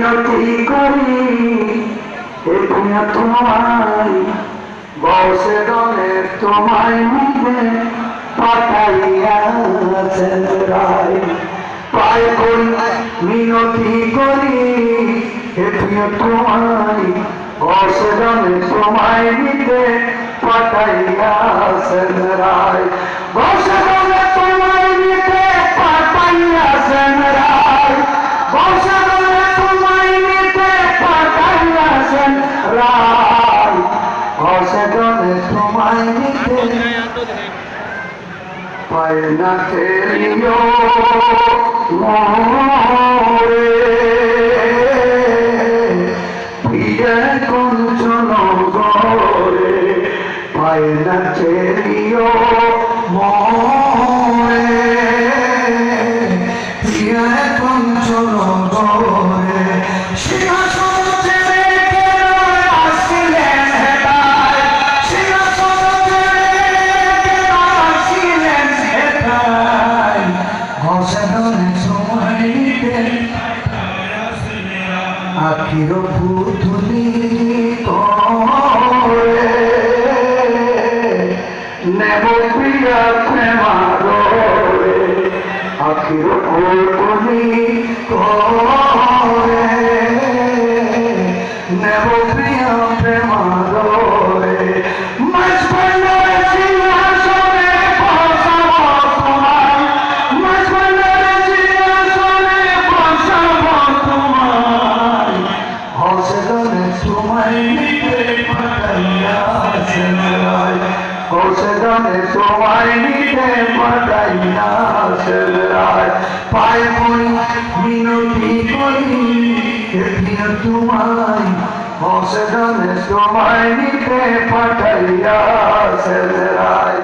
মিনতি করি, এখানে তোমায়, বসে দলে তোমায় মিলে পাঠাইয়াছেন করি মিনতি করি, এখানে তোমায়, বসে দলে তোমায় মিলে পাঠাইয়াছেন দলে তোমায় মিলে পায় না খেলিও মোরে ফিরে কঞ্চন গরে পায় না খেলিও মোরে হসদনে সময় আখির পুতুলি নেব প্রিয়া প্রেমারে আখির পুতুলি নেব প্রিয়া হসদনে তোমায় নিতে পাঠাইয়াছেন রায় পায় পড়ি মিনতি করি এদিন তোমায় হসদনে তোমায় নিতে পাঠাইয়াছেন রায়